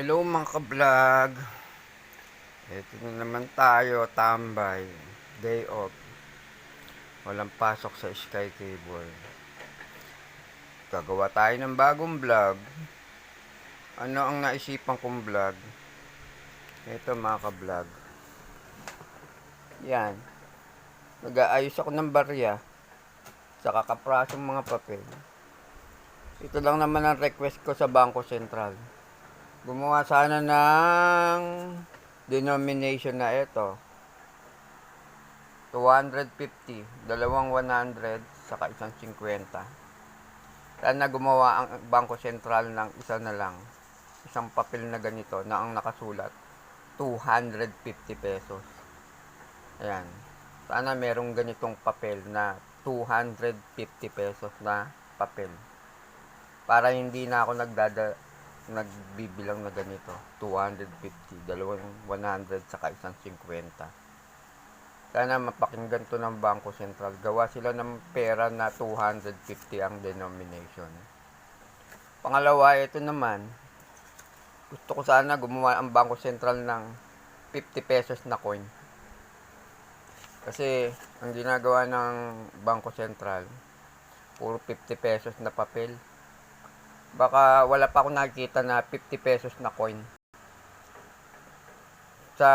Hello mga ka-vlog. Ito na naman tayo, tambay. Day off. Walang pasok sa Sky Cable. Gagawa tayo ng bagong vlog. Ano ang naisipan kong vlog? Ito mga ka-vlog. Yan. Nag-aayos ako ng barya. Sa kakaprasong mga papel. Ito lang naman ang request ko sa Bangko Sentral gumawa sana ng denomination na ito. 250 dalawang 100 saka isang 50 sana gumawa ang Bangko Sentral ng isa na lang isang papel na ganito na ang nakasulat 250 pesos. Ayan. Sana merong ganitong papel na 250 pesos na papel. Para hindi na ako nagdada nagbibilang na ganito 250 dalawang 100 saka isang 50 sana mapakinggan to ng Bangko Sentral. Gawa sila ng pera na 250 ang denomination. Pangalawa ito naman. Gusto ko sana gumawa ang Bangko Sentral ng 50 pesos na coin. Kasi ang ginagawa ng Bangko Sentral puro 50 pesos na papel baka wala pa ako nakikita na 50 pesos na coin sa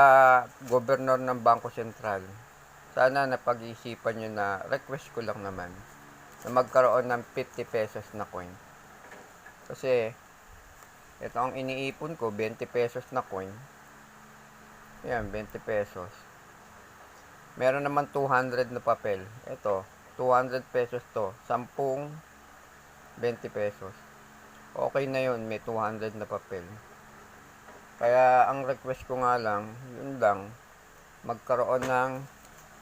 gobernador ng Bangko Sentral. Sana napag-iisipan nyo na request ko lang naman na magkaroon ng 50 pesos na coin. Kasi ito ang iniipon ko, 20 pesos na coin. Yan, 20 pesos. Meron naman 200 na papel. Ito, 200 pesos to. 10, 20 pesos okay na yun, may 200 na papel. Kaya ang request ko nga lang, yun lang, magkaroon ng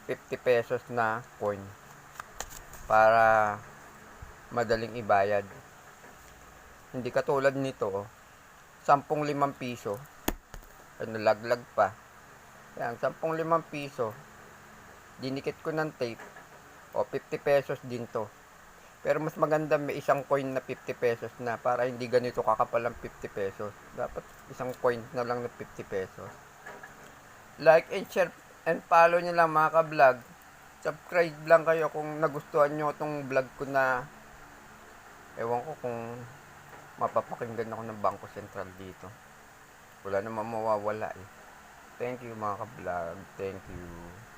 50 pesos na coin para madaling ibayad. Hindi katulad nito, 10 limang piso, ano, pa. Yan, 10 limang piso, dinikit ko ng tape, o 50 pesos din to. Pero mas maganda may isang coin na 50 pesos na para hindi ganito kakapal ang 50 pesos. Dapat isang coin na lang na 50 pesos. Like and share and follow nyo lang mga ka-vlog. Subscribe lang kayo kung nagustuhan nyo itong vlog ko na ewan ko kung mapapakinggan ako ng Bangko Sentral dito. Wala namang mawawala eh. Thank you mga ka-vlog. Thank you.